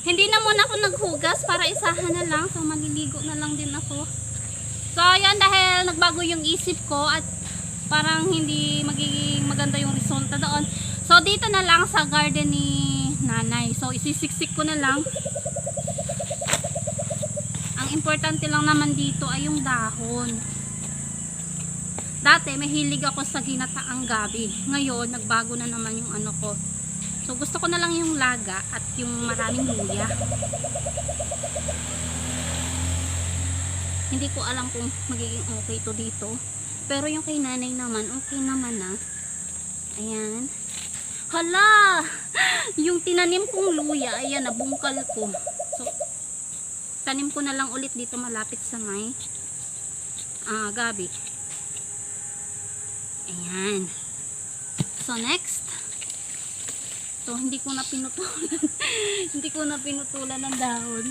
Hindi na muna ako naghugas para isahan na lang. So, maliligo na lang din ako. So, ayan, dahil nagbago yung isip ko at parang hindi magiging maganda yung resulta doon. So, dito na lang sa garden ni nanay. So, isisiksik ko na lang. Ang importante lang naman dito ay yung dahon. Dati, mahilig ako sa ginataang gabi. Ngayon, nagbago na naman yung ano ko. So, gusto ko na lang yung laga at yung maraming luya. Hindi ko alam kung magiging okay to dito. Pero yung kay nanay naman, okay naman na. Ayan. Hala! Yung tinanim kong luya, ayan, nabungkal ko. So, tanim ko na lang ulit dito malapit sa may ah, gabi. Ayan. So, next. So, hindi ko na pinutulan. hindi ko na pinutulan ng dahon.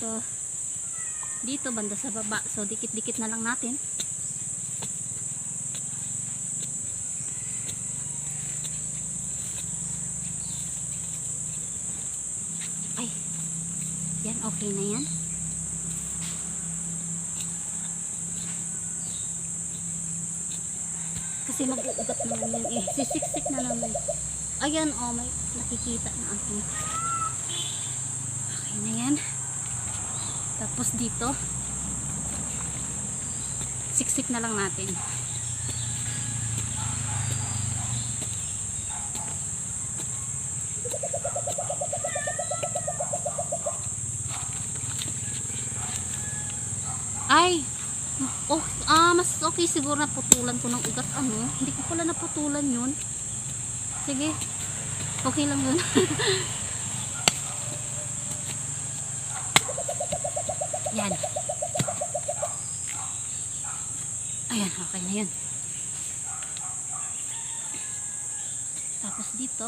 So, dito banda sa baba. So, dikit-dikit na lang natin. Ay. Yan, okay na yan. Kasi mag-uugat naman yan eh. Sisiksik na naman. Ayan, oh, may nakikita na ako. Okay na yan. Tapos dito, siksik na lang natin. Ay, oh, ah, mas okay siguro na putulan ko ng ugat ano. Hindi ko pala naputulan yun. Sige. Okay lang yun. Yan. Ayan, okay na yan. Tapos dito,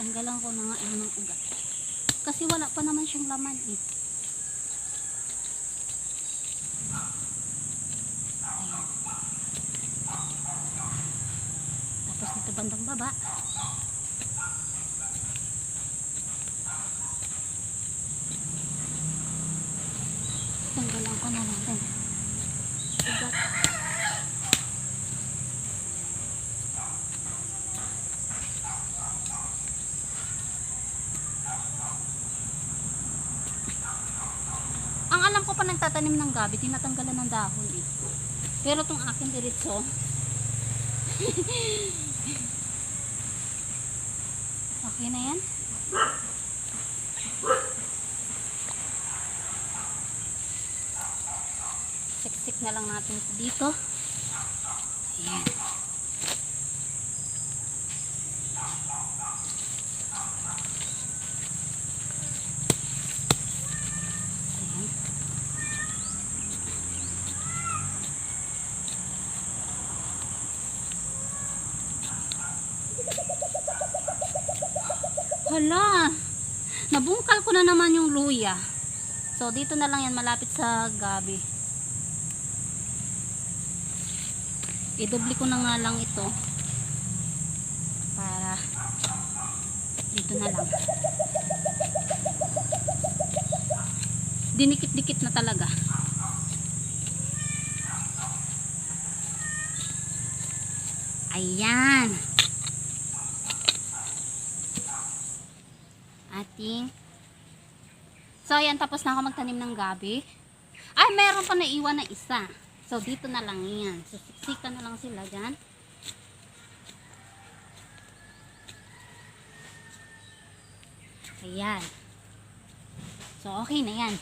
tanggalan ko na nga yun ng ugat. Kasi wala pa naman siyang laman eh. Ayan. Tapos dito bandang baba. Tanggalan ko na natin. Ang alam ko pa nagtatanim ng gabi, tinatanggalan ng dahon eh. Pero tong akin diretso. okay na yan? Siksik na lang natin ito dito. Ayan. Hala, nabungkal ko na naman yung luya. So, dito na lang yan, malapit sa gabi. Idubli ko na nga lang ito. Para, dito na lang. Dinikit-dikit na talaga. Ayan. Ating So, ayan, tapos na ako magtanim ng gabi. Ay, meron pa naiwan na isa. So, dito na lang yan. So, siksikan na lang sila dyan. Ayan. So, okay na yan.